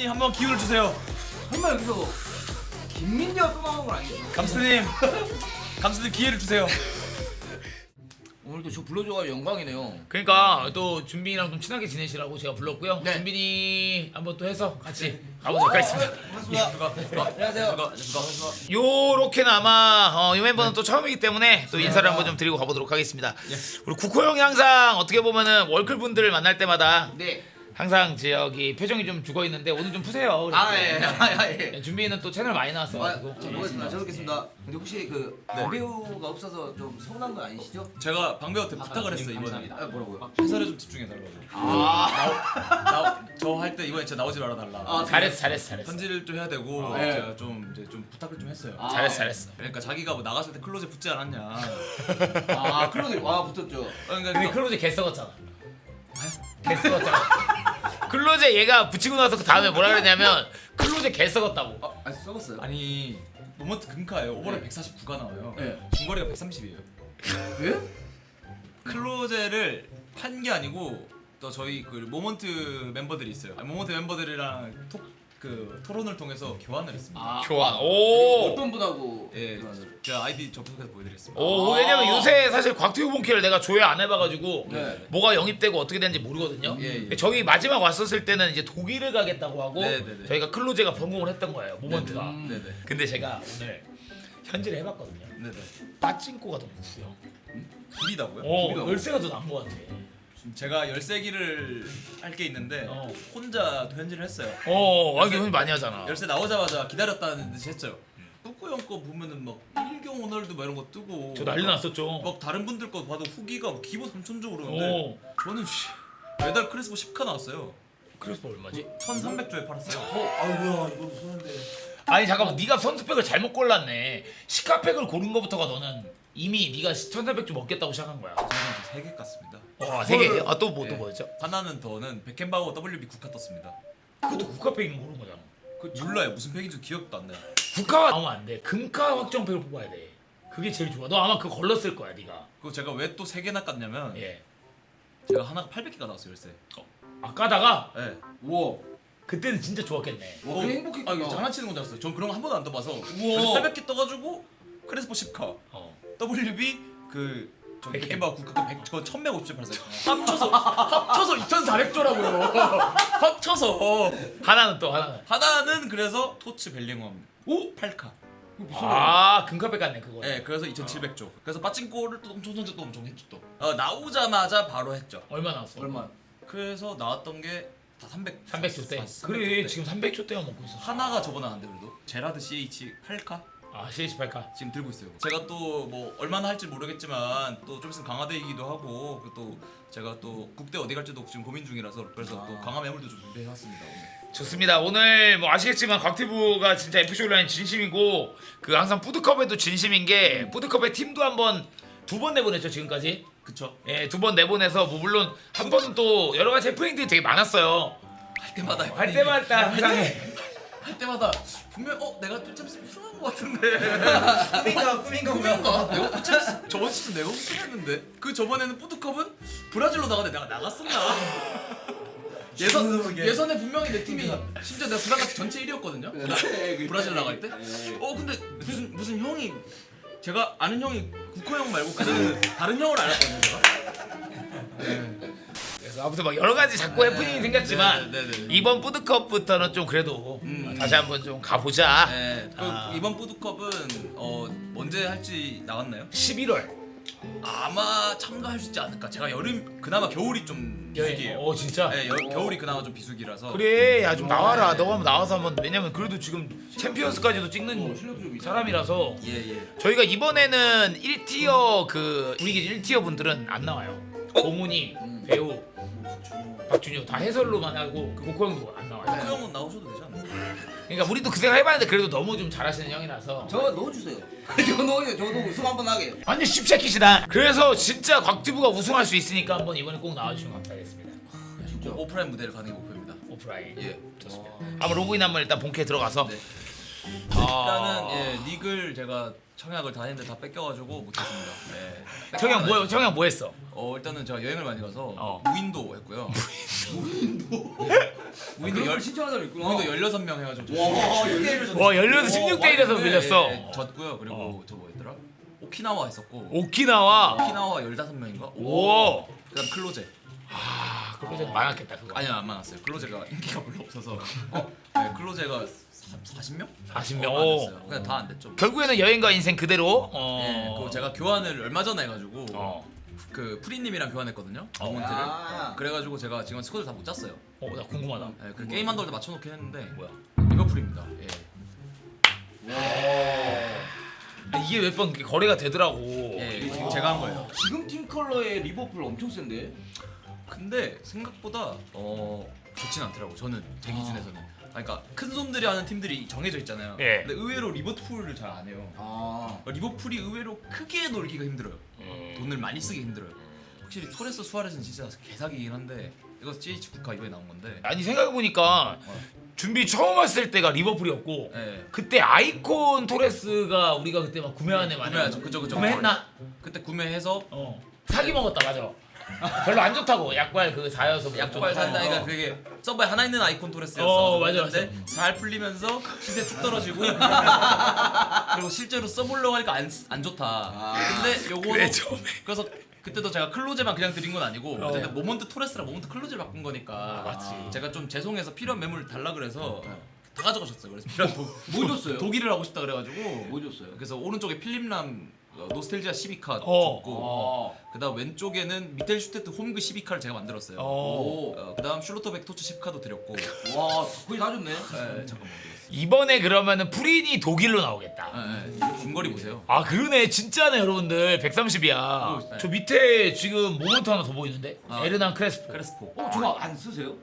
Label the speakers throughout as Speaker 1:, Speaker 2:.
Speaker 1: 감스님 한번 기회를 주세요.
Speaker 2: 설마 여기서 김민재가 또 나오는 건 아니겠지?
Speaker 1: 감스님, 감스님 기회를 주세요.
Speaker 2: 오늘도 저 불러줘가 영광이네요.
Speaker 3: 그러니까 또 준빈이랑 좀 친하게 지내시라고 제가 불렀고요.
Speaker 2: 네.
Speaker 3: 준빈이 한번 또 해서 같이 가보도록 하겠습니다.
Speaker 2: 반갑습니다. 안녕하세요.
Speaker 3: 요렇게나마 어, 이 멤버는 또 처음이기 때문에 또 인사를 한번 좀 드리고 가보도록 하겠습니다. 우리 국호 형이 항상 어떻게 보면은 월클 분들을 만날 때마다
Speaker 2: 네.
Speaker 3: 항상 저기 표정이 좀 죽어 있는데 오늘 좀 푸세요.
Speaker 2: 아 예. 아 예.
Speaker 3: 네, 준빈이는 또 채널 많이
Speaker 2: 아,
Speaker 3: 나왔어 가지고.
Speaker 2: 잘 먹겠습니다. 잘 먹겠습니다. 근데 혹시 그 배우가 없어서 좀 서운한 건 아니시죠?
Speaker 1: 제가 방배한테 부탁을 했어요 이번에.
Speaker 2: 아 뭐라고요?
Speaker 1: 회사를 좀 집중해 달라고.
Speaker 2: 아,
Speaker 1: 저 할 때 이번에 진짜 나오지 말아 달라.
Speaker 2: 아,
Speaker 3: 잘했어, 잘했어, 잘했어.
Speaker 1: 편지를 좀 해야 되고
Speaker 2: 네.
Speaker 1: 제가 좀 이제 좀 부탁을 좀 했어요.
Speaker 2: 아,
Speaker 3: 잘했어, 잘했어.
Speaker 1: 그러니까 자기가 뭐 나갔을 때 클로즈 붙지 않았냐.
Speaker 2: 아 클로드 와 붙었죠.
Speaker 1: 그러니까
Speaker 3: 근데 클로제 개 썩었잖아. 개 썩었잖아. 클로제 얘가 붙이고 나서 그 다음에 뭐라 그랬냐면 클로제 개 썩었다고.
Speaker 2: 아, 아 썩었어요?
Speaker 1: 아니 모먼트 금카예요. 오버랩
Speaker 2: 네.
Speaker 1: 149가 나와요.
Speaker 2: 네.
Speaker 1: 중거리가 130이에요.
Speaker 2: 예?
Speaker 1: 클로제를 판 게 아니고 또 저희 그 모먼트 멤버들이 있어요. 모먼트 멤버들이랑 톡, 그 토론을 통해서 교환을 했습니다.
Speaker 2: 아
Speaker 3: 교환. 오.
Speaker 2: 어떤 분하고?
Speaker 1: 예,
Speaker 2: 교환을?
Speaker 1: 제가 아이디 접속해서 보여드리겠습니다.
Speaker 3: 오,
Speaker 2: 아.
Speaker 3: 왜냐면 요새 사실 곽튜브 본캐를 내가 조회 안 해봐가지고
Speaker 2: 네.
Speaker 3: 뭐가 영입되고 어떻게 되는지 모르거든요.
Speaker 1: 예, 예.
Speaker 3: 저희 마지막 왔었을 때는 이제 독일을 가겠다고 하고
Speaker 1: 네, 네, 네.
Speaker 3: 저희가 클로제가 성공을 했던 거예요. 모먼트가.
Speaker 2: 음.
Speaker 1: 네네.
Speaker 3: 근데 제가 오늘 현질을 해봤거든요.
Speaker 1: 네네.
Speaker 3: 빠찡코가 더 구형.
Speaker 1: 구리다고요?
Speaker 3: 어,
Speaker 2: 구리다고?
Speaker 3: 열쇠가 더 나은 것 같아.
Speaker 1: 제가 열쇠기를 할 게 있는데
Speaker 3: 어.
Speaker 1: 혼자 현질을 했어요.
Speaker 3: 어, 아 이게 형이 많이 하잖아.
Speaker 1: 열쇠 나오자마자 기다렸다는 듯이 했죠. 뿌꾸 형거 보면은 막 일경 오늘도 막 이런 거 뜨고
Speaker 3: 저 난리 났었죠.
Speaker 1: 막 다른 분들 거 봐도 후기가 뭐 기본 3천 조 그러는데
Speaker 3: 오,
Speaker 1: 저는 씨, 매달 크리스모 10카 나왔어요.
Speaker 3: 그래서 얼마지?
Speaker 1: 1,300조에 팔았어요.
Speaker 2: 아 뭐야 이거 무서운데.
Speaker 3: 아니 잠깐만 네가 선수백을 잘못 골랐네. 시카팩을 고른 거부터가 너는 이미 네가 1,400주 먹겠다고 시작한 거야.
Speaker 1: 저는 세개 깠습니다.
Speaker 3: 와, 세 개. 아, 또 뭐또
Speaker 1: 네.
Speaker 3: 뭐였죠?
Speaker 1: 하나는 더는 백햄바오 WB 국카 떴습니다.
Speaker 3: 그것도 국가팩인 거 고른 거잖아.
Speaker 1: 그 몰라요 무슨 팩인지 기억도 안 나요.
Speaker 3: 국가가 나오면 안 돼. 금가 확정팩을 뽑아야 돼. 그게 제일 좋아. 너 아마 그거 걸렀을 거야, 네가.
Speaker 1: 그리고 제가 왜 또 세 개나 깠냐면
Speaker 3: 예.
Speaker 1: 제가 하나가 800개가 나왔어요 열쇠.
Speaker 3: 아까다가
Speaker 1: 네.
Speaker 2: 우와.
Speaker 3: 그때는 진짜 좋았겠네.
Speaker 2: 와, 그 행복했구나.
Speaker 1: 아 이거 장난치는 건 줄 알았어요. 전 그런 거 한 번도 안 떠봐서.
Speaker 2: 우와.
Speaker 1: 그래서 800개 떠가지고 크리스포 10카
Speaker 3: 어.
Speaker 1: WB 그. 저
Speaker 3: 백햄.
Speaker 1: 백햄바오 국카 그 100, 그거 1150에 팔았어요. 합쳐서 합쳐서 2,400조라고요. 합쳐서
Speaker 3: 하나는 또 하나는.
Speaker 1: 하나는 그래서 토츠 벨링엄 오 8카.
Speaker 3: 아, 금카팩 같네 그거.
Speaker 1: 네, 그래서 2,700조. 그래서 빠찡코를 또 엄청 던져 또 엄청 했죠 또. 어, 나오자마자 바로 했죠.
Speaker 3: 얼마 나왔어?
Speaker 2: 얼마?
Speaker 1: 그래서 나왔던 게 다 300.
Speaker 3: 300조 때.
Speaker 1: 300조
Speaker 3: 그래,
Speaker 1: 때.
Speaker 3: 지금 300조 때가 먹고 있어.
Speaker 1: 하나가 저거 나왔는데 그래도 제라드 CH 8카
Speaker 3: 아, CH8카.
Speaker 1: 지금 들고 있어요. 제가 또 뭐 얼마나 할지 모르겠지만 또 좀 있으면 강화대이기도 하고 그리고 또 제가 또 국대 어디 갈지도 지금 고민 중이라서 그래서 또 강화 매물도 좀 준비해왔습니다. 오늘.
Speaker 3: 좋습니다. 오늘 뭐 아시겠지만 곽티브가 진짜 FC 온라인 진심이고 그 항상 푸드컵에도 진심인 게 푸드컵의 팀도 한번 두 번 내보냈죠 지금까지.
Speaker 1: 그쵸?
Speaker 3: 예, 두 번 내보내서 뭐 물론 한 번은 또 여러 가지 해프닝들이 되게 많았어요.
Speaker 1: 할 때마다
Speaker 3: 할 때마다 항상
Speaker 1: 할 때마다 분명 어 내가 좀 우승한 것 같은데
Speaker 2: 꿈인가 꿈인가
Speaker 1: 꿈인가? 내가 참 저번 시즌 내가 우승했는데 그 저번에는 푸드컵은 브라질로 나가는데 내가 나갔었나? 예선 예선에 분명히 내 팀이 심지어 내가 부산같이 전체 1위였거든요. 브라질 나갈 때. 어 근데 무슨 무슨 형이 제가 아는 형이 국호 형 말고 그전에는 다른 형을 알았거든요. 제가.
Speaker 3: 그래서 아무튼 막 여러 가지 자꾸 해프닝이 생겼지만
Speaker 1: 네, 네, 네.
Speaker 3: 이번 푸드컵부터는 좀 그래도
Speaker 1: 음.
Speaker 3: 다시 한번 좀 가보자.
Speaker 1: 네, 그
Speaker 3: 아.
Speaker 1: 이번 푸드컵은 어 언제 할지 나왔나요?
Speaker 3: 11월.
Speaker 1: 아마 참가할 수 있지 않을까. 제가 여름 그나마 겨울이 좀 비수기예요.
Speaker 3: 어 진짜.
Speaker 1: 네, 여, 겨울이 그나마 좀 비수기라서.
Speaker 3: 그래, 야 좀 나와라. 너가 한번 나와서 한번 왜냐면 그래도 지금 챔피언스까지도 찍는
Speaker 2: 있어.
Speaker 3: 사람이라서
Speaker 1: 예 예.
Speaker 3: 저희가 이번에는 1티어 그 우리 기준 1티어 분들은 안 나와요. 공훈이, 배우, 박준효 다 해설로만 하고 그 고코 형도 안 나와요.
Speaker 1: 그 형은 나오셔도 되지 않나요?
Speaker 3: 그러니까 우리도 그 생각 해봤는데 그래도 너무 좀 잘하시는 형이라서
Speaker 2: 저 넣어주세요. 저 넣어요. 저도 우승 한번 하게.
Speaker 3: 완전 쉽새끼시다. 그래서 진짜 곽튜브가 우승할 수 있으니까 한번 이번에 꼭 나와주시면 감사하겠습니다.
Speaker 2: 진짜.
Speaker 1: 오프라인 무대를 가는 게 목표입니다.
Speaker 3: 오프라인.
Speaker 1: 예.
Speaker 3: 좋습니다. 한번 로그인 한번 일단 본캐 들어가서
Speaker 1: 네. 일단은 예 닉을 제가 청약을 다 했는데 다 뺏겨가지고 못했습니다. 네.
Speaker 3: 청양 뭐 청양 뭐 했어?
Speaker 1: 어 일단은 제가 여행을 많이 가서
Speaker 3: 어.
Speaker 1: 무인도 했고요. 무인도 무인도 열
Speaker 2: 신청한 사람 있구나.
Speaker 1: 무인도 16명 해가지고
Speaker 2: 와,
Speaker 3: 와 열려서 16대 1에서
Speaker 1: 네,
Speaker 3: 밀렸어.
Speaker 1: 예, 예, 졌고요. 그리고 저 뭐였더라? 오키나와 했었고
Speaker 3: 오키나와.
Speaker 1: 오키나와 15명인가?
Speaker 3: 오.
Speaker 1: 그다음 클로제.
Speaker 3: 아 그거 많았겠다 그거.
Speaker 1: 아니요 안 많았어요. 클로제가 인기가 별로 없어서. 네, 클로제가 40명?
Speaker 3: 40명.
Speaker 1: 어, 안 됐어요. 그냥 다 안 됐죠.
Speaker 3: 결국에는 여행과 인생 그대로. 어.
Speaker 1: 예, 그거 제가 교환을 얼마 전에 해가지고
Speaker 3: 어.
Speaker 1: 그 프리님이랑 교환했거든요.
Speaker 3: 어.
Speaker 1: 어몬트를.
Speaker 2: 아.
Speaker 1: 그래가지고 제가 지금 스코어를 다못 짰어요.
Speaker 3: 어, 나 궁금하다.
Speaker 1: 예, 그 게임 한다고 맞춰놓긴 했는데
Speaker 3: 뭐야?
Speaker 1: 리버풀입니다. 예.
Speaker 3: 아, 이게 몇번 거래가 되더라고.
Speaker 1: 예, 지금 제가 한 거예요.
Speaker 2: 지금 팀 컬러의 리버풀 엄청 센데.
Speaker 1: 근데 생각보다 어 좋진 않더라고. 저는 제 기준에서는. 그러니까 큰 손들이 하는 팀들이 정해져 있잖아요.
Speaker 3: 예.
Speaker 1: 근데 의외로 리버풀을 잘 안 해요.
Speaker 2: 아.
Speaker 1: 리버풀이 의외로 크게 놀기가 힘들어요.
Speaker 3: 음.
Speaker 1: 돈을 많이 쓰기 힘들어요. 확실히 토레스 수아레스는 진짜 개사기긴 한데 이거 CH 국가 이번에 나온 건데.
Speaker 3: 아니 생각해 보니까 준비 처음 왔을 때가 리버풀이었고
Speaker 1: 예.
Speaker 3: 그때 아이콘 토레스가 우리가 그때 막 구매한 애 많이
Speaker 1: 구매하죠. 그죠, 그죠.
Speaker 3: 구매했나?
Speaker 1: 그때 구매해서
Speaker 3: 어 사기 먹었다 맞아. 별로 안 좋다고 약발 그 4여서
Speaker 1: 약발 산다니까 그게 서버에 하나 있는 아이콘 토레스였어.
Speaker 3: 어, 맞아,
Speaker 1: 근데 잘 풀리면서 시세 쭉 떨어지고 그리고 실제로 써보려고 하니까 안, 안 좋다.
Speaker 2: 아.
Speaker 1: 근데 요거
Speaker 3: 그래 처음에
Speaker 1: 그래서 그때도 제가 클로제만 그냥 드린 건 아니고
Speaker 3: 어.
Speaker 1: 어쨌든 모먼트 토레스랑 모먼트 클로제를 바꾼 거니까
Speaker 3: 맞지.
Speaker 1: 제가 좀 죄송해서 필요한 매물 달라 그래서 다 가져가셨어요. 그래서 필요한 도,
Speaker 2: 뭐 줬어요?
Speaker 1: 독일을 하고 싶다 그래가지고
Speaker 2: 뭐 줬어요?
Speaker 1: 그래서 오른쪽에 필립람 어, 노스텔지아 12카
Speaker 3: 어.
Speaker 1: 줬고
Speaker 2: 어.
Speaker 1: 그다음 왼쪽에는 미텔 슈테트 홈그 12카를 제가 만들었어요.
Speaker 3: 어.
Speaker 2: 오.
Speaker 1: 어, 그다음 슐로터백 토츠 10카도 드렸고
Speaker 2: 와, 거의 다 줬네.
Speaker 1: 네, 잠깐만
Speaker 3: 이번에 그러면은 프린이 독일로 나오겠다.
Speaker 1: 네, 네. 중거리 보세요.
Speaker 3: 아 그러네 진짜네 여러분들 130이야.
Speaker 1: 어,
Speaker 3: 저 밑에 지금 모먼트 하나 더 보이는데
Speaker 1: 아.
Speaker 3: 에르난 크레스포.
Speaker 1: 크레스포.
Speaker 2: 어, 저거 안 쓰세요?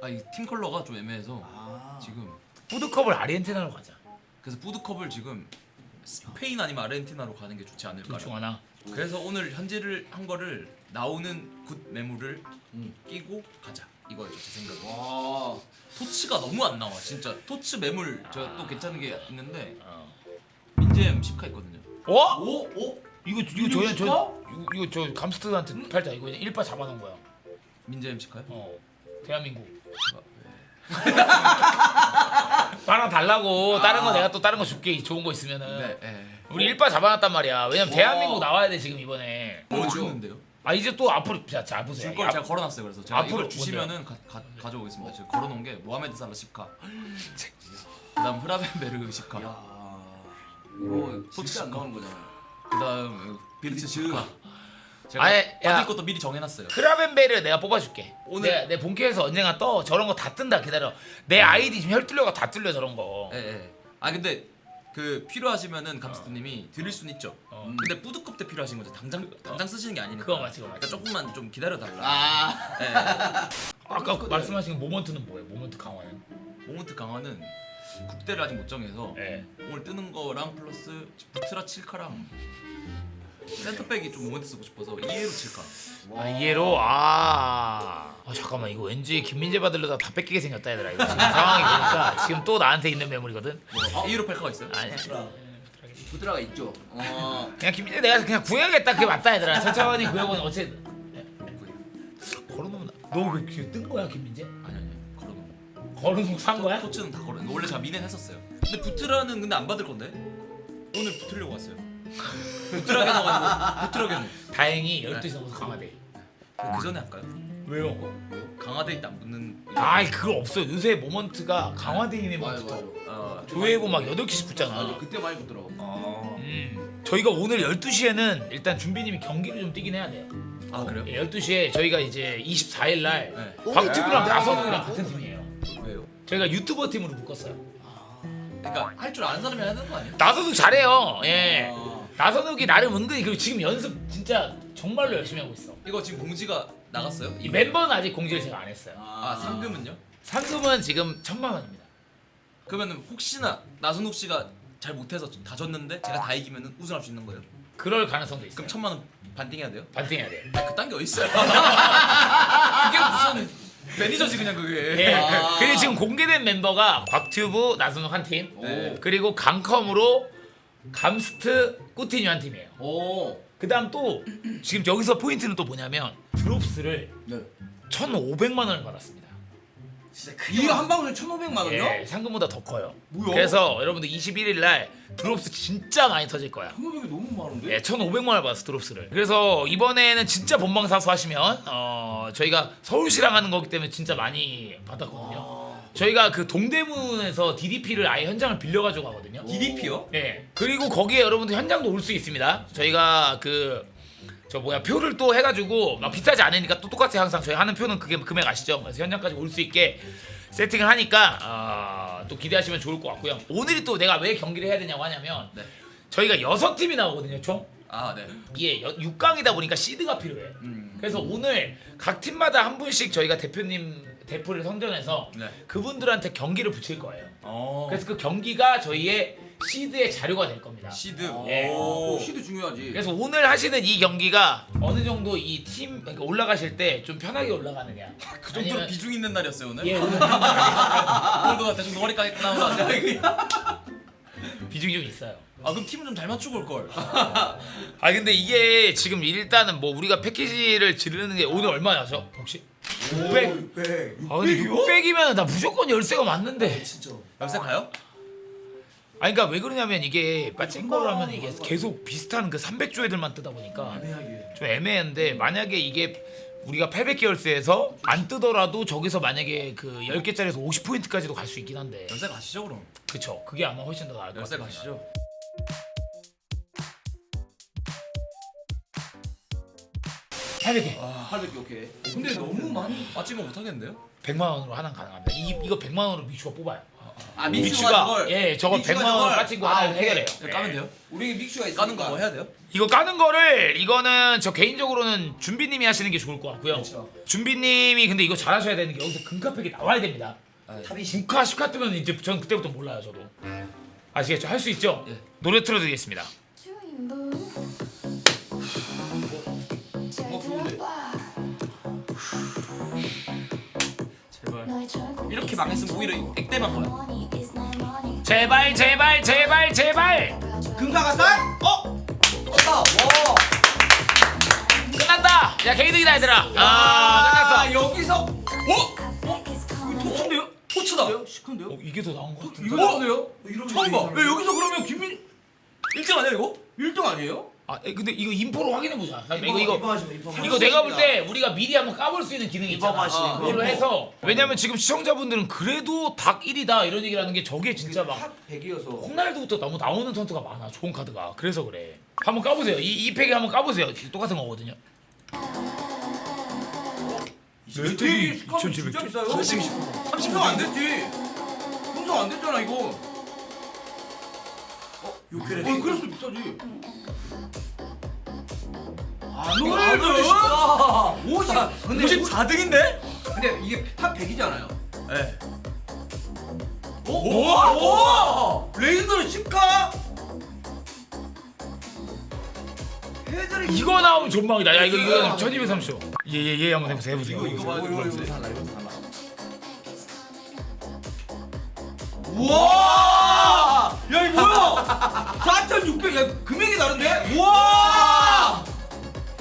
Speaker 1: 아 이 팀 컬러가 좀 애매해서
Speaker 2: 아.
Speaker 1: 지금
Speaker 3: 푸드컵을 아르헨티나로 가자.
Speaker 1: 그래서 푸드컵을 지금 스페인 아니면 아르헨티나로 가는 게 좋지 않을까.
Speaker 3: 둘중 하나.
Speaker 1: 그래서 오늘 현질을 한 거를 나오는 굿 매물을
Speaker 2: 음.
Speaker 1: 끼고 가자. 이거였죠 제 생각에.
Speaker 2: 와.
Speaker 1: 토치가 너무 안 나와 진짜. 토치 매물 저또 괜찮은 게 있는데
Speaker 3: 어.
Speaker 1: 민재엠 10카 있거든요.
Speaker 3: 어?
Speaker 2: 오, 오.
Speaker 3: 이거 이거
Speaker 2: 이거
Speaker 3: 저희 저? 이거, 이거 저 감스트한테 팔자 이거 일바 잡아놓은 거야.
Speaker 1: 민재엠 10카요?
Speaker 3: 어 대한민국. 하나 달라고 다른 거 내가 또 다른 거 줄게 좋은 거 있으면은
Speaker 1: 네. 네.
Speaker 3: 우리 일바 잡아놨단 말이야. 왜냐면
Speaker 2: 와.
Speaker 3: 대한민국 나와야 돼 지금 이번에.
Speaker 1: 뭐 주는데요?
Speaker 3: 아 이제 또 앞으로 자, 자 보세요.
Speaker 1: 줄걸 제가 걸어놨어요. 그래서 제가
Speaker 3: 앞으로
Speaker 1: 주시면은 가, 가, 가져오겠습니다. 지금 걸어놓은 게 모하메드 살라 10카. 그다음 흐라벤베르 10카.
Speaker 2: 야. 이거 진짜 안
Speaker 1: 거.
Speaker 2: 나오는 거잖아.
Speaker 1: 그다음 비르츠 10카. 제가
Speaker 3: 아예, 야.
Speaker 1: 받을 것도 미리 정해놨어요.
Speaker 3: 크라벤베르 내가 뽑아줄게.
Speaker 1: 오늘-
Speaker 3: 오늘 내, 내 본캐에서 언젠가 떠 저런 거 다 뜬다 기다려. 내 아이디 지금 혈뚫려가 다 뚫려 저런 거.
Speaker 1: 예, 예. 아 근데 그 필요하시면은 감스트님이 드릴 순 있죠.
Speaker 3: 어.
Speaker 1: 근데 뿌드컵 때 필요하신 거죠. 당장 당장 쓰시는 게 아니니까.
Speaker 3: 그거 맞지, 그거 맞지.
Speaker 1: 그러니까 조금만 좀 기다려 달라.
Speaker 2: 아.
Speaker 1: 예.
Speaker 3: 아까 말씀하신 모먼트는 뭐예요? 모먼트 강화는?
Speaker 1: 모먼트 강화는 국대를 아직 못 정해서
Speaker 3: 예.
Speaker 1: 오늘 뜨는 거랑 플러스 부트라 7카랑 센터백이 좀 모먼트 쓰고 싶어서 이해로 7카.
Speaker 3: 아 이해로 아. 아 잠깐만 이거 왠지 김민재 받으려다 다 뺏기게 생겼다 얘들아 이거 지금 상황이 보니까 지금 또 나한테 있는 매물이거든.
Speaker 1: 뭐 이해로 8카가 있어요?
Speaker 3: 아니야.
Speaker 2: 부드라가 있죠. 어.
Speaker 3: 그냥 김민재 내가 그냥 구해야겠다 그게 맞다 얘들아. 천천히 구해보는 어째. 걸어놓으면 너왜뜬 거야 김민재?
Speaker 1: 아니 아니 걸어놓은.
Speaker 3: 걸어놓고 산 거야?
Speaker 1: 코치는 다 걸어. 원래 제가 미넨 했었어요. 근데 부트라는 근데 안 받을 건데 오늘 붙으려고 왔어요. 부트라게 나가지고 부트라게는
Speaker 3: 다행히 12시 넘어서 강화돼.
Speaker 1: 그 전에 할까요?
Speaker 3: 왜요?
Speaker 1: 강화돼 있다 안 붙는.
Speaker 3: 아이 그거 없어 요새 모먼트가 강화돼 있는
Speaker 2: 맞아,
Speaker 3: 모먼트
Speaker 2: 맞아.
Speaker 1: 어.
Speaker 3: 조회고 막 8개씩
Speaker 2: 붙잖아. 그때 많이 붙더라고.
Speaker 1: 어.
Speaker 3: 음. 저희가 오늘 12시에는 일단 준비님이 경기를 좀 뛰긴 해야 돼요
Speaker 1: 아 그래요?
Speaker 3: 예, 12시에 저희가 이제 24일 날
Speaker 1: 네.
Speaker 3: 박튜브랑
Speaker 2: 야.
Speaker 3: 나선우랑 같은 팀이에요
Speaker 1: 왜요?
Speaker 3: 저희가 유튜버 팀으로 묶었어요
Speaker 1: 그러니까 할 줄 아는 사람이 해야 되는 거 아니에요?
Speaker 3: 나선우 잘해요 예
Speaker 2: 아.
Speaker 3: 나선욱이 나름 은근히 그리고 지금 연습 진짜 정말로 열심히 하고 있어
Speaker 1: 이거 지금 공지가 나갔어요?
Speaker 3: 이 멤버는 아직 공지를 제가 안 했어요
Speaker 1: 아 상금은요?
Speaker 3: 상금은 지금 천만 원입니다
Speaker 1: 그러면은 혹시나 나순욱 씨가 잘 못해서 다 졌는데 제가 다 이기면은 우승할 수 있는 거예요?
Speaker 3: 그럴 가능성도 있어요
Speaker 1: 그럼 천만 원 반띵해야 돼요?
Speaker 3: 반띵해야
Speaker 1: 돼아 그딴 게 어딨어요? 그게 무슨 매니저지 그냥 그게.
Speaker 3: 예.
Speaker 2: 아.
Speaker 3: 그리고 지금 공개된 멤버가 곽튜브 나순욱 한 팀,
Speaker 2: 네.
Speaker 3: 그리고 강컴으로 감스트 꾸티뉴 한 팀이에요.
Speaker 2: 오.
Speaker 3: 그다음 또 지금 여기서 포인트는 또 뭐냐면 드롭스를
Speaker 2: 네.
Speaker 3: 1,500만 원을 받았습니다.
Speaker 2: 진짜 크게. 이한 방울에 1,500만 원요?
Speaker 3: 예, 상금보다 더 커요.
Speaker 2: 뭐야?
Speaker 3: 그래서 여러분들 21일 날 드롭스 진짜 많이 터질 거야.
Speaker 2: 1,500이 너무 많은데?
Speaker 3: 예, 1,500만 원을 받았어 드롭스를. 그래서 이번에는 진짜 본방사수 하시면 어, 저희가 서울시랑 하는 거기 때문에 진짜 많이 받았거든요. 저희가 그 동대문에서 DDP를 아예 현장을 빌려가지고 가거든요.
Speaker 1: DDP요?
Speaker 3: 네. 그리고 거기에 여러분들 현장도 올 수 있습니다. 저희가 그 저 뭐야 표를 또 해가지고 막 비싸지 않으니까 또 똑같이 항상 저희 하는 표는 그게 금액 아시죠? 그래서 현장까지 올 수 있게 세팅을 하니까 아, 또 기대하시면 좋을 것 같고요. 오늘이 또 내가 왜 경기를 해야 되냐고 하냐면
Speaker 1: 네.
Speaker 3: 저희가 여섯 팀이 나오거든요 총.
Speaker 1: 아 네.
Speaker 3: 이게 6강이다 보니까 시드가 필요해.
Speaker 1: 음.
Speaker 3: 그래서 오늘 각 팀마다 한 분씩 저희가 대표님 대표를 선정해서
Speaker 1: 네.
Speaker 3: 그분들한테 경기를 붙일 거예요.
Speaker 1: 어.
Speaker 3: 그래서 그 경기가 저희의 시드의 자료가 될 겁니다.
Speaker 1: 시드.
Speaker 3: 예.
Speaker 2: 오.
Speaker 1: 오.
Speaker 2: 시도 중요하지.
Speaker 3: 그래서 오늘 하시는 이 경기가 어느 정도 이팀 그러니까 올라가실 때 좀 편하게 올라가느냐.
Speaker 1: 그 정도로
Speaker 3: 아니면-
Speaker 1: 비중 있는 날이었어요 오늘.
Speaker 3: 예, 오늘
Speaker 1: 오늘도 대충 노가리까지 나오는데.
Speaker 3: 비중이 좀 있어요.
Speaker 1: 아 그럼 팀은 좀 잘 맞추고 올 걸.
Speaker 3: 아 근데 이게 지금 일단은 뭐 우리가 패키지를 지르는 게 오늘 얼마냐죠? 혹시? 600.
Speaker 2: 600.
Speaker 3: 아 근데 600이면 나 무조건 열쇠가 맞는데.
Speaker 2: 진짜.
Speaker 1: 열쇠 가요?
Speaker 3: 아니 그러니까 왜 그러냐면 이게 빠친거로 하면 이게 계속 비슷한 그 300조 애들만 뜨다 보니까
Speaker 2: 애매하게.
Speaker 3: 좀 애매한데 만약에 이게 우리가 800개 열쇠에서 안 뜨더라도 저기서 만약에 그 10개짜리에서 50포인트까지도 갈 수 있긴 한데
Speaker 1: 열쇠 가시죠 그럼.
Speaker 3: 그쵸 그게 아마 훨씬 더 나을 것
Speaker 1: 열쇠
Speaker 3: 같아요
Speaker 1: 가시죠.
Speaker 3: 800개
Speaker 2: 800개 오케이. 근데 너무 많이.
Speaker 1: 빠진 거 못하겠는데요?
Speaker 3: 100만 원으로 하나 가능합니다 이, 이거 100만 원으로 미추가 뽑아요
Speaker 2: 아
Speaker 3: 미추가 예 저거
Speaker 2: 믹슈가
Speaker 3: 100만 원
Speaker 2: 저걸-
Speaker 3: 빠진 거
Speaker 2: 아,
Speaker 3: 하나
Speaker 2: 오케이.
Speaker 3: 해결해요
Speaker 1: 네, 까면 돼요?
Speaker 2: 우리 믹슈가 있으니까.
Speaker 1: 까는 거 뭐 해야 돼요?
Speaker 3: 이거 까는 거를 이거는 저 개인적으로는 준비님이 하시는 게 좋을 것 같고요
Speaker 2: 그렇죠.
Speaker 3: 준비님이 근데 이거 잘하셔야 되는 게 여기서 금카팩이 나와야 됩니다
Speaker 2: 탑이
Speaker 3: 9카 10카 뜨면 이제 전 그때부터 몰라요 저도 아시겠죠? 할 수 있죠?
Speaker 1: 예.
Speaker 3: 노래 틀어드리겠습니다
Speaker 4: 이렇게 망했으면 오히려 액땜한 거야.
Speaker 3: 제발 제발 제발 제발
Speaker 2: 금사가살? 어? 떴다. 와.
Speaker 3: 끝났다 야 개이득이다 얘들아 아 끝났어
Speaker 2: 여기서
Speaker 4: 어?
Speaker 2: 토치인데요?
Speaker 1: 포츠다.
Speaker 2: 시큰데요?
Speaker 3: 어, 이게 더 나은 것 같은데
Speaker 2: 이거 나오네요? 처음 봐. 왜 여기서 그러면 김민
Speaker 1: 1등 아니야 이거?
Speaker 2: 1등 아니에요?
Speaker 3: 아 에, 근데 이거 인포로 확인해 보자. 이거 이거
Speaker 2: 하시면 이거
Speaker 3: 이거 내가 볼 때 우리가 미리 한번 까볼 수 있는 기능이 있잖아.
Speaker 2: 하시는
Speaker 3: 그걸로
Speaker 2: 거.
Speaker 3: 해서. 왜냐면 지금 시청자분들은 그래도 닭 1이다 이런 얘기를 하는 게 저게 진짜 막
Speaker 2: 탑 100이어서.
Speaker 3: 홈날드부터 너무 나오는 선수가 많아 좋은 카드가. 그래서 그래. 한번 까보세요. 이, 이 팩에 한번 까보세요. 똑같은 거거든요.
Speaker 2: 되게
Speaker 3: 이2700
Speaker 2: 진짜 비싸요.
Speaker 1: 30,
Speaker 2: 30분 안 됐지. 분석 안 됐잖아 이거. 어,
Speaker 1: 요크레.
Speaker 2: 어, 그래서 비싸지. 아,
Speaker 1: 노래를
Speaker 2: 노래를 50. 근데
Speaker 1: 54등인데?
Speaker 2: 근데 이게 탑 100이잖아요.
Speaker 1: 네.
Speaker 2: 오, 오, 오! 레이더는 10카. 헤드를
Speaker 3: 이거 나오면 존망이다 야 이거 이거 1230초 예예예 한번 해보세요 해보세요
Speaker 2: 이거 이거 봐, 이거 이거 이거 와! 야, 이거 뭐야? 4,600. 야, 금액이 다른데? 우와!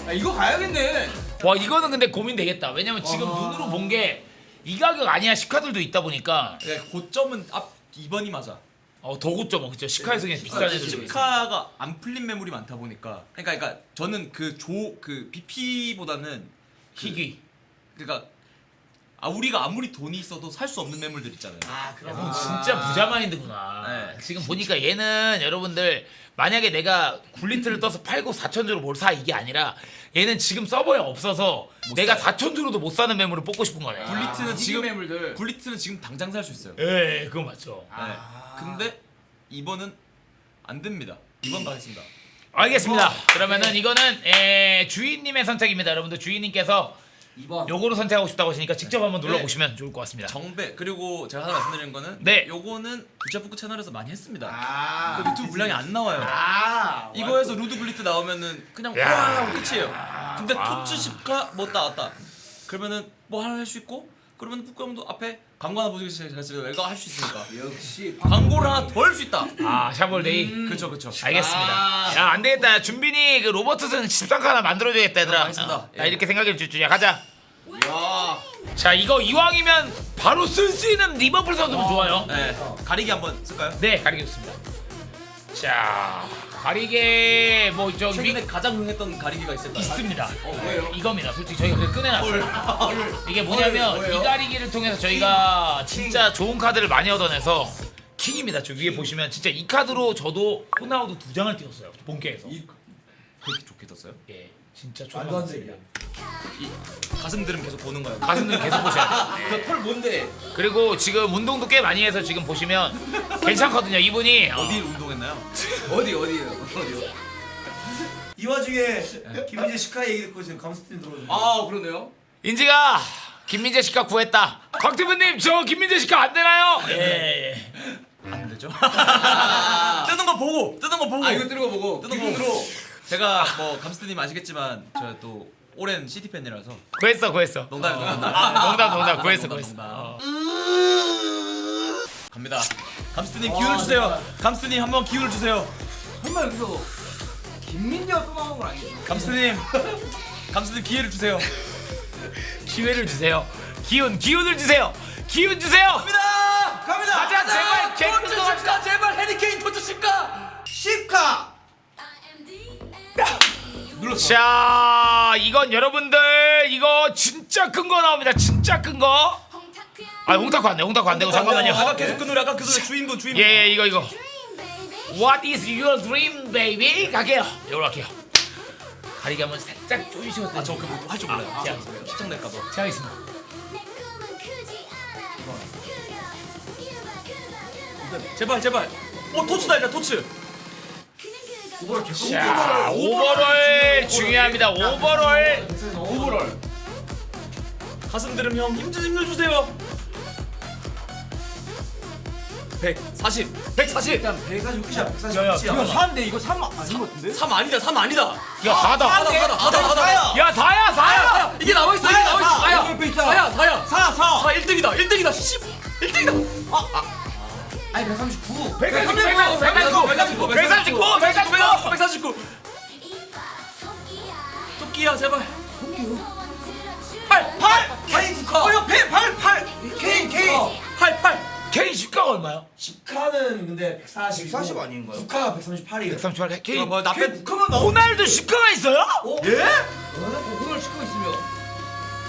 Speaker 2: 야, 이거 가야겠네.
Speaker 3: 와 이거는 근데 고민되겠다 왜냐면 지금
Speaker 2: 아.
Speaker 3: 눈으로 본 게 이 가격 아니야 시카들도 있다 보니까
Speaker 1: 네, 고점은 앞 2번이 맞아.
Speaker 3: 어, 더 고점 그죠 시카에서 그냥 비싼 애들 좀 있어
Speaker 1: 시카가 안 풀린 매물이 많다 보니까 그러니까 그러니까 저는 그 조 그 BP보다는
Speaker 3: 희귀
Speaker 1: 그러니까 아 우리가 아무리 돈이 있어도 살 수 없는 매물들 있잖아요.
Speaker 2: 아,
Speaker 3: 야, 넌 진짜 부자 마인드구나.
Speaker 1: 네.
Speaker 3: 지금 보니까 얘는 여러분들 만약에 내가 굴리트를 떠서 팔고 4천 주로 뭘 사 이게 아니라 얘는 지금 서버에 없어서
Speaker 1: 못
Speaker 3: 내가
Speaker 1: 사요.
Speaker 3: 4천 주로도 못 사는 매물을 뽑고 싶은 거네.
Speaker 1: 굴리트는
Speaker 2: 아,
Speaker 1: 지금
Speaker 2: 매물들.
Speaker 1: 굴리트는 지금 당장 살 수 있어요.
Speaker 3: 예, 그건 맞죠.
Speaker 2: 아.
Speaker 1: 네. 근데 2번은 안 됩니다. 2번 가겠습니다.
Speaker 3: 알겠습니다.
Speaker 2: 이거,
Speaker 3: 그러면은
Speaker 2: 네.
Speaker 3: 이거는 에, 주인님의 선택입니다. 여러분들 주인님께서
Speaker 2: 2번.
Speaker 3: 요거로 선택하고 싶다고 하시니까 직접 한번 눌러
Speaker 1: 네.
Speaker 3: 보시면 좋을 것 같습니다.
Speaker 1: 정배 그리고 제가 하나 말씀드리는 거는
Speaker 3: 네.
Speaker 1: 요거는 부자부크 채널에서 많이 했습니다.
Speaker 2: 아.
Speaker 1: 그 유튜브 분량이 안 나와요.
Speaker 2: 아.
Speaker 1: 이거에서 루드 블리트 나오면은 그냥
Speaker 3: 야.
Speaker 1: 와 하고 끝이에요. 근데
Speaker 3: 아.
Speaker 1: 토츠 10카 뭐 따왔다. 그러면은 뭐 하나 할 수 있고 그러면 형도 앞에 광고 하나 보여주기 시작했어요. 이거 할수 있으니까.
Speaker 2: 역시
Speaker 1: 광고를 하나 더 할 수 있다.
Speaker 3: 아 샤볼데이.
Speaker 1: 그렇죠, 그렇죠.
Speaker 3: 알겠습니다.
Speaker 2: 아.
Speaker 3: 야안 되겠다. 야, 준빈이 그 로버트슨 13카 하나 만들어줘야겠다 얘들아.
Speaker 1: 알겠습니다.
Speaker 3: 어,
Speaker 1: 예.
Speaker 3: 나 이렇게 생각해 줄줄이야 가자.
Speaker 2: 야
Speaker 3: 자 이거 이왕이면 바로 쓸 수 있는 리버풀 선수면 좋아요.
Speaker 1: 네, 가리기 한번 쓸까요?
Speaker 3: 네 가리개 좋습니다. 자 가리개 뭐 저기
Speaker 1: 최근에 가장 흥했던 가리기가 있을까요?
Speaker 3: 있습니다.
Speaker 2: 어, 뭐예요?
Speaker 3: 이겁니다. 솔직히 저희가 그냥 꺼내놨어요. 이게 뭐냐면
Speaker 2: 뭐예요?
Speaker 3: 이 가리기를 통해서 저희가 진짜 좋은 카드를 많이 얻어내서 킹입니다. 저 위에 보시면 진짜 이 카드로 저도 호나우두 두 장을 띄웠어요. 본캐에서.
Speaker 1: 이 그렇게 좋게 떴어요?
Speaker 3: 예, 진짜
Speaker 2: 말도 안
Speaker 3: 좋은
Speaker 2: 돼.
Speaker 1: 이 가슴 들음 계속 보는 거예요.
Speaker 3: 가슴들 계속 보셔야 돼요. 네.
Speaker 2: 그털 뭔데?
Speaker 3: 그리고 지금 운동도 꽤 많이 해서 지금 보시면 괜찮거든요. 이분이 어,
Speaker 1: 어디 운동 했나요?
Speaker 2: 어디 어디예요? 어디요?
Speaker 5: 이 와중에 김민재 시카 얘기 듣고 지금 감스팀 들어오죠.
Speaker 2: 아 그러네요.
Speaker 3: 인지가 김민재 씨가 구했다. 곽태부님 저 김민재 씨가 안 되나요? 예. 예.
Speaker 1: 안 되죠. 뜨는 거 보고, 뜨는 거 보고.
Speaker 2: 아 이거 뜨는 거 보고
Speaker 1: 뜨는 거 보고. 제가 뭐 감스트님 아시겠지만 제가 또 오랜 시티 팬이라서
Speaker 3: 구했어, 구했어.
Speaker 1: 농담 농담.
Speaker 3: 아, 농담, 농담. 구했어,
Speaker 1: 농담,
Speaker 3: 구했어.
Speaker 1: 갑니다. 감스트님 기운을 주세요. 감스트님 한번 기운을 주세요.
Speaker 2: 설마 여기서 김민재가 또 나오는 건 아니지?
Speaker 1: 감스트님, 감스트님 기회를 주세요.
Speaker 3: 기회를 주세요. 기운, 기운을 주세요. 기운 주세요.
Speaker 1: 갑니다.
Speaker 5: 갑니다.
Speaker 3: 가자, 제발
Speaker 1: 토츠
Speaker 3: 좀
Speaker 1: 십가 제발 해리케인 토츠 십가.
Speaker 5: 시카.
Speaker 3: 자, 이건 여러분들 이거 진짜 큰 거 나옵니다. 진짜 큰 거. 아, 홍타코 안 돼. 홍타코 안 되고 잠깐만요.
Speaker 1: 아까 계속 그 노래 아까 그 노래 주인공 주인공.
Speaker 3: 예, 예, 이거 이거. What is your dream, baby? 갈게요. 이걸로 갈게요. 가리기 한번 살짝 조이시면
Speaker 1: 아저 그거 할줄 몰라요.
Speaker 3: 아,
Speaker 1: 아, 시청될까 봐.
Speaker 3: 제가 있습니다.
Speaker 1: 제발 제발. 오 토츠다 일단 토츠.
Speaker 3: 자, 오버롤 중요합니다. 오버롤.
Speaker 2: 오버롤.
Speaker 1: 가슴 들음 형 힘좀 힘좀 주세요. 140, 140.
Speaker 2: 일단 배가 좀
Speaker 5: 시카.
Speaker 2: 야, 야, 이거
Speaker 5: 140.
Speaker 2: 4인데 이거 3 아닌 것 같은데?
Speaker 1: 3 아니다, 3 아니다.
Speaker 3: 야, 다다.
Speaker 1: 하다, 하다, 하다, 하다.
Speaker 5: 사야.
Speaker 3: 야, 다야, 다야.
Speaker 1: 사야, 이게 나와 있어, 이게
Speaker 5: 사야,
Speaker 1: 나와 있어.
Speaker 5: 사.
Speaker 1: 사야,
Speaker 2: 옆에 있잖아.
Speaker 1: 사야, 사야.
Speaker 5: 사 사.
Speaker 1: 사 1등이다, 1등이다. 10, 1등이다.
Speaker 2: 아니 139.
Speaker 3: 139, 139, 139, 139, 139.
Speaker 1: 149. 토끼야, 제발.
Speaker 3: 얼마야?
Speaker 5: 시카는 근데 140.
Speaker 2: 140 아닌가요?
Speaker 5: 국화가 138이에요.
Speaker 3: 138. 케인.
Speaker 1: 뭐 나빼
Speaker 5: 국화만 나오.
Speaker 3: 호날두 시가가 있어요?
Speaker 1: 예?
Speaker 2: 어, 오늘 씻고 있으면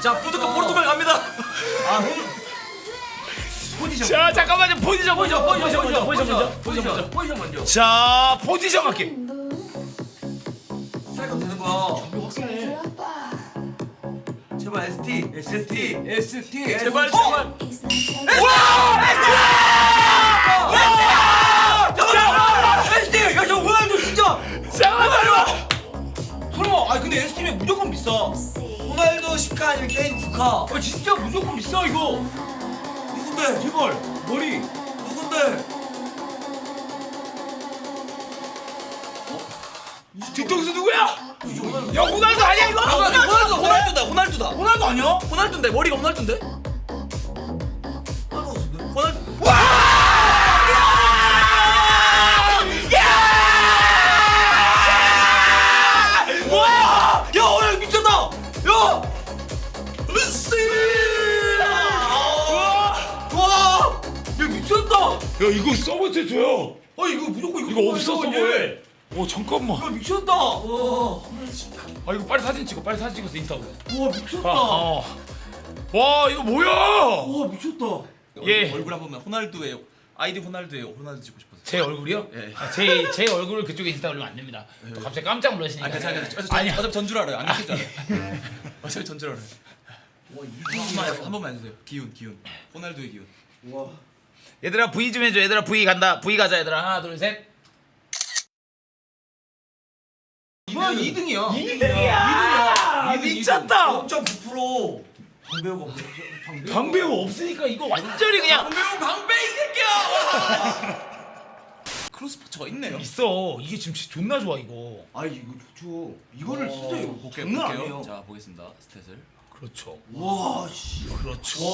Speaker 1: 자, 포르투갈 포르투갈 갑니다.
Speaker 5: 아 오늘 포지션.
Speaker 3: 자, 잠깐만요. 포지션 포지션 포지션 포지션 포지션
Speaker 2: 포지션 포지션 먼저.
Speaker 3: 자, 포지션 할게.
Speaker 5: 스트라이커 되는 거야.
Speaker 2: 확실해.
Speaker 5: 제발 ST ST.
Speaker 2: ST.
Speaker 1: 제발,
Speaker 5: 어?
Speaker 1: 제발.
Speaker 5: ST. 아 근데 ST면 무조건 비싸. 호날두 시카 아니면 케인 국화.
Speaker 2: 아 진짜 무조건 비싸 이거.
Speaker 5: 누군데? 제발.
Speaker 2: 머리.
Speaker 5: 누군데?
Speaker 3: 뒤통수 누구야? 야, 호날두 아니야 이거?
Speaker 1: 호날두, 호날두다, 호날두다.
Speaker 5: 호날두 아니야?
Speaker 1: 호날두인데 머리가 호날두인데?
Speaker 5: 야,
Speaker 3: 이거 서버트 줘요.
Speaker 5: 아 이거 무조건
Speaker 3: 이거 없어 서버에. 오, 잠깐만.
Speaker 5: 야 미쳤다! 와!
Speaker 3: 아, 이거 빨리 사진 찍어. 빨리 사진 찍어서 인스타 올려.
Speaker 5: 와 미쳤다!
Speaker 3: 아, 어. 와, 이거 뭐야?
Speaker 5: 와 미쳤다!
Speaker 3: 예.
Speaker 1: 얼굴 한 번만 호날두의 아이디 호날두의 호날두 찍고 싶어서.
Speaker 3: 제 얼굴이요?
Speaker 1: 예.
Speaker 3: 아, 제, 제 얼굴을 그쪽에 인스타 올리면 안 됩니다. 또 갑자기 깜짝 놀라시니까.
Speaker 1: 아 괜찮아 괜찮아. 어차피,
Speaker 3: 아니야.
Speaker 1: 어차피 전줄 알아요. 안 알아요. 어차피 전줄 알아요. 한 번만 한 번만 해주세요. 기운 기운. 호날두의 기운.
Speaker 5: 와!
Speaker 3: 얘들아 V 좀 해줘. 얘들아 V 간다. V 가자 얘들아. 하나 둘 셋.
Speaker 2: 이거 2등이야.
Speaker 3: 2등이야. 아, 미쳤다.
Speaker 5: 0.9% 방배우가 없네.
Speaker 3: 방배우 없으니까 이거 완전히 그냥
Speaker 1: 방배우 방배 이 새끼야. 크로스포츠가 있네요.
Speaker 3: 있어. 이게 지금 진짜 존나 좋아 이거.
Speaker 2: 아 이거 좋죠. 이거를
Speaker 5: 어.
Speaker 2: 진짜 이거
Speaker 1: 볼게요.
Speaker 5: 장난. 아니에요.
Speaker 1: 자 보겠습니다. 스탯을.
Speaker 3: 그렇죠.
Speaker 5: 와 씨.
Speaker 3: 그렇죠.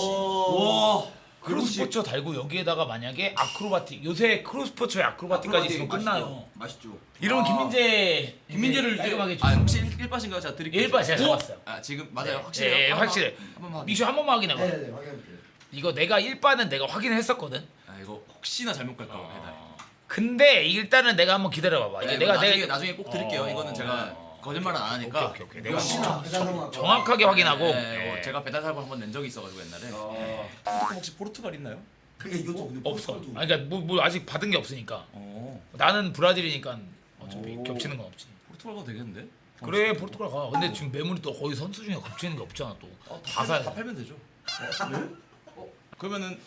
Speaker 5: 와.
Speaker 3: 크로스포처 달고 여기에다가 만약에 아크로바틱 요새 크로스포처에 아크로바틱까지 있으면 끝나요.
Speaker 2: 맛있죠.
Speaker 3: 이러면
Speaker 2: 아.
Speaker 3: 김민재
Speaker 2: 김민재를 이제-
Speaker 3: 깔끔하게 아주
Speaker 1: 혹시 1바신가요? 제가 드릴게요.
Speaker 3: 일바 제가 잡았어요.
Speaker 1: 아 지금 맞아요.
Speaker 3: 네.
Speaker 1: 확실해요.
Speaker 3: 예, 예,
Speaker 1: 한 번-
Speaker 3: 확실해.
Speaker 1: 한 번만.
Speaker 3: 미슈 한 번만 확인해 봐.
Speaker 5: 네네 확인해볼게요.
Speaker 3: 이거 내가 1바는 내가 확인을 했었거든.
Speaker 1: 아 이거 혹시나 잘못 갈까 봐 배달.
Speaker 3: 근데 일단은 내가 한번 기다려 봐봐. 이게
Speaker 1: 네,
Speaker 3: 내가
Speaker 1: 나중에
Speaker 3: 내가
Speaker 1: 나중에 꼭 드릴게요.
Speaker 3: 어.
Speaker 1: 이거는 제가 거짓말은 안 하니까.
Speaker 3: 오케이, 오케이, 오케이. 내가
Speaker 5: 역시나 배달로만
Speaker 3: 정확하게 확인하고
Speaker 1: 네,
Speaker 3: 예.
Speaker 1: 제가 배달 사고 한 번 낸 적이 있어가지고 옛날에.
Speaker 5: 어.
Speaker 1: 포르투갈 혹시 포르투갈 있나요?
Speaker 5: 그러니까 이것도 근데
Speaker 3: 없어.
Speaker 5: 포르투갈도-
Speaker 3: 아니, 그러니까 뭐, 뭐 아직 받은 게 없으니까.
Speaker 1: 어.
Speaker 3: 나는 브라질이니까 어차피
Speaker 1: 오.
Speaker 3: 겹치는 건 없지.
Speaker 1: 포르투갈 가도 되겠는데?
Speaker 3: 그래 포르투갈 가. 근데 지금 매물이 또 거의 선수 중에 겹치는 게 없잖아 또.
Speaker 1: 어,
Speaker 3: 다
Speaker 1: 다,
Speaker 3: 사야
Speaker 1: 팔, 다
Speaker 3: 돼.
Speaker 1: 팔면 되죠. 어? 그러면은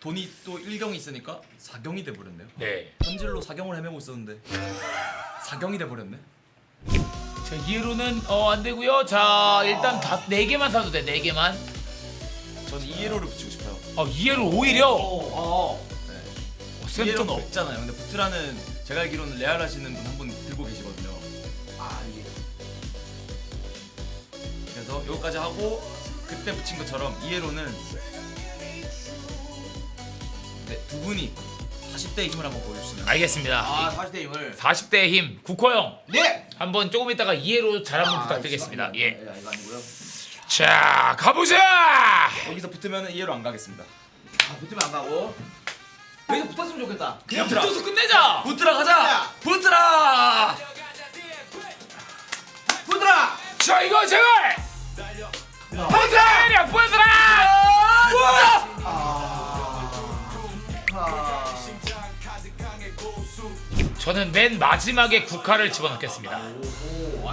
Speaker 1: 돈이 또 1경이 있으니까 4경이 돼 버렸네요.
Speaker 3: 네.
Speaker 1: 현질로 4경을 헤매고 있었는데 4경이 돼 버렸네.
Speaker 3: 자 이해로는 어 안 되고요. 자 일단 다, 네 개만 사도 돼. 네 개만.
Speaker 1: 저는 2예로를 붙이고 싶어요.
Speaker 3: 어 이해로 오히려
Speaker 1: 어. 네.
Speaker 3: 어,
Speaker 1: 2예로
Speaker 3: 센터는 없.
Speaker 1: 없잖아요. 근데 부트라는 제가 알기로는 레알 하시는 분 한 분 들고 계시거든요.
Speaker 5: 아 이게
Speaker 1: 그래서 여기까지 하고 그때 붙인 것처럼 2예로는 네, 두 분이 40대의 힘을 한번 보여주시면
Speaker 3: 알겠습니다.
Speaker 2: 아 40대 힘을.
Speaker 3: 40대의 힘 국호형
Speaker 2: 네.
Speaker 3: 한번 조금 있다가 이해로 잘 한번 부탁드리겠습니다. 예.
Speaker 2: 이거 아니고요.
Speaker 3: 자 가보자.
Speaker 1: 여기서 붙으면 2예로 안 가겠습니다.
Speaker 2: 아 붙으면 안 가고. 여기서 붙었으면 좋겠다.
Speaker 3: 그냥
Speaker 1: 부트라.
Speaker 3: 붙어서 끝내자.
Speaker 1: 부트라 가자! 부트라!
Speaker 2: 붙들아.
Speaker 3: 자 이거 제발. 보자. 보여라. 저는 맨 마지막에 국화를 집어넣겠습니다.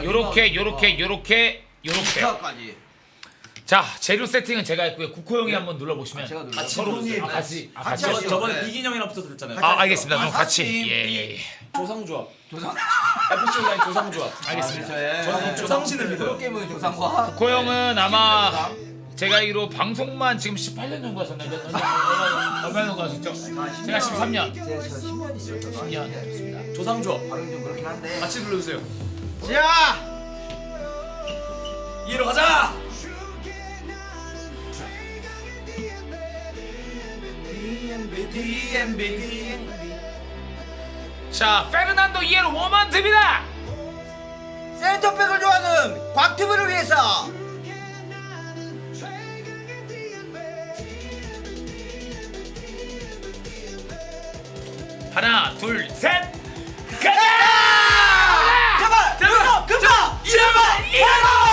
Speaker 3: 요렇게 요렇게 요렇게 요렇게.
Speaker 2: 까지
Speaker 3: 자 재료 세팅은 제가 했고요. 국호 형이 한번 눌러보시면.
Speaker 2: 제가 눌러.
Speaker 1: 같이
Speaker 2: 서로
Speaker 1: 누르세요.
Speaker 3: 아, 같이. 아,
Speaker 2: 같이
Speaker 3: 같이.
Speaker 2: 하시죠.
Speaker 1: 저번에
Speaker 2: 네.
Speaker 1: 비긴 형이랑 붙어서 됐잖아요.
Speaker 3: 아 알겠습니다. 그럼
Speaker 2: 아,
Speaker 3: 같이. 예예 예.
Speaker 1: 조상조합.
Speaker 2: 조상.
Speaker 1: FC 온라인 조상조합.
Speaker 3: 알겠습니다.
Speaker 1: 저는 조상신을 믿어요.
Speaker 2: 게임은 조상과.
Speaker 3: 국호 형은 아마 제가 알기로 방송만 지금 18년 정도 하셨나요? 얼마 정도 하셨죠? 제가 13년.
Speaker 5: 제가 10년이죠.
Speaker 3: 10년 좋습니다.
Speaker 1: 조상조합.
Speaker 5: 발음 좀 그렇긴 한데.
Speaker 1: 같이 눌러주세요.
Speaker 2: 자.
Speaker 1: 2예로 가자!
Speaker 3: 자 페르난도 이에로 워먼트입니다.
Speaker 2: 센터백을 좋아하는 곽튜브를 위해서.
Speaker 3: 하나 둘 셋. 가자!
Speaker 2: 제발. 제발. 급하.
Speaker 3: 제발 이에